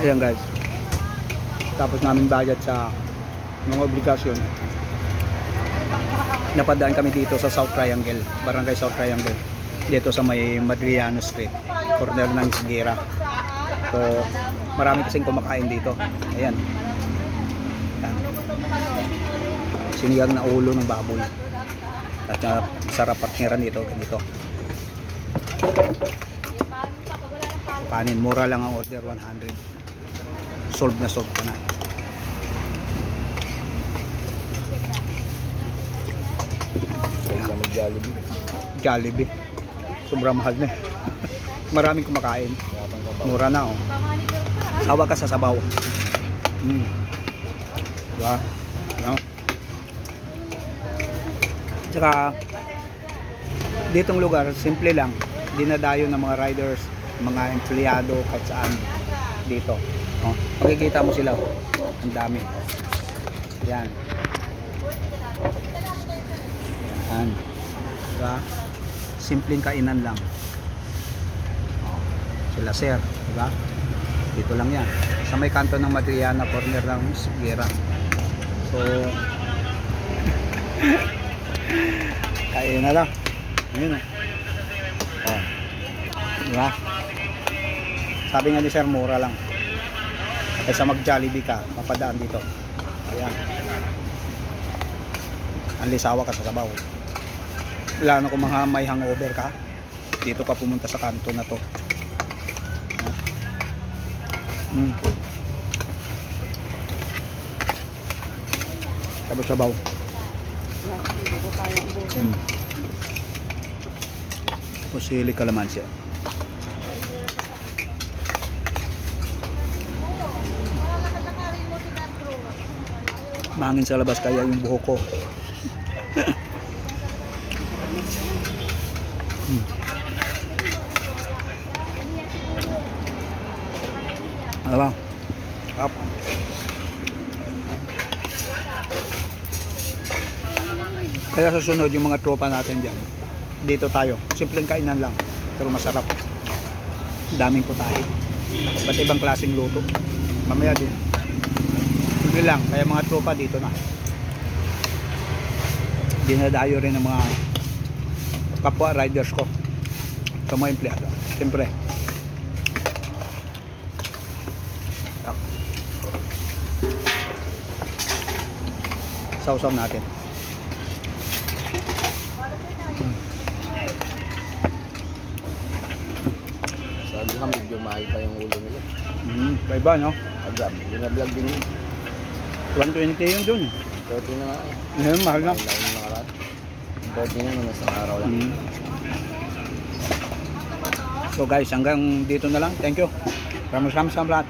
Ayan guys. Tapos namin bayad sa mga obligasyon. Napadaan kami dito sa South Triangle, Barangay South Triangle. Dito sa may Madriano Street, corner ng Sigera. So, marami kasing kumakain dito. Ayan. Sinigang na ulo ng baboy. At uh, sarap partneran dito, ganito. Kanin, mura lang ang order, 100. Solve na solve ka na. Kaya mag-jollibee. Jollibee. Sobrang mahal na. eh. Maraming kumakain. Mura na oh. Sawa ka sa sabaw. Mm. Diba? No? Tsaka ditong lugar, simple lang. Dinadayo ng mga riders, mga empleyado, kahit saan dito. Oh, makikita mo sila. oh. Ang dami. Yan. Yan. Diba? Simpleng kainan lang. Oh, sila sir, diba? Dito lang yan. Sa may kanto ng Madriana, corner ng Sugira. So, kain na lang. Ayun oh. Oh. Diba? Sabi nga ni sir, mura lang. Kaysa mag-Jollibee ka, papadaan dito. Ayan. Ang lisawa ka sa sabaw. Lalo kung mga may hangover ka, dito ka pumunta sa kanto na to. Mm. Tapos sabaw. Mm. Pusili kalamansi. Mahangin sa labas kaya yung buhok ko. Mm. Ano ba? Up. Kaya sa sunod yung mga tropa natin dyan. Dito tayo. Simpleng kainan lang. Pero masarap. Daming putahe. Ba't ibang klaseng luto. Mamaya din. Simple lang. Kaya mga tropa dito na. Dinadayo rin ng mga kapwa riders ko. Sa mga empleyado. Siyempre. Sausaw natin. Sabi ka, medyo mahal pa yung ulo nila. Mm, iba no? Agam, binablog din yun. 120 yun dun. 30 na nga eh. Ngayon, mahal na. Mahal na yung nakaraan. 30 na nung isang araw lang. Mm. So guys, hanggang dito na lang. Thank you. Salamat sa lahat.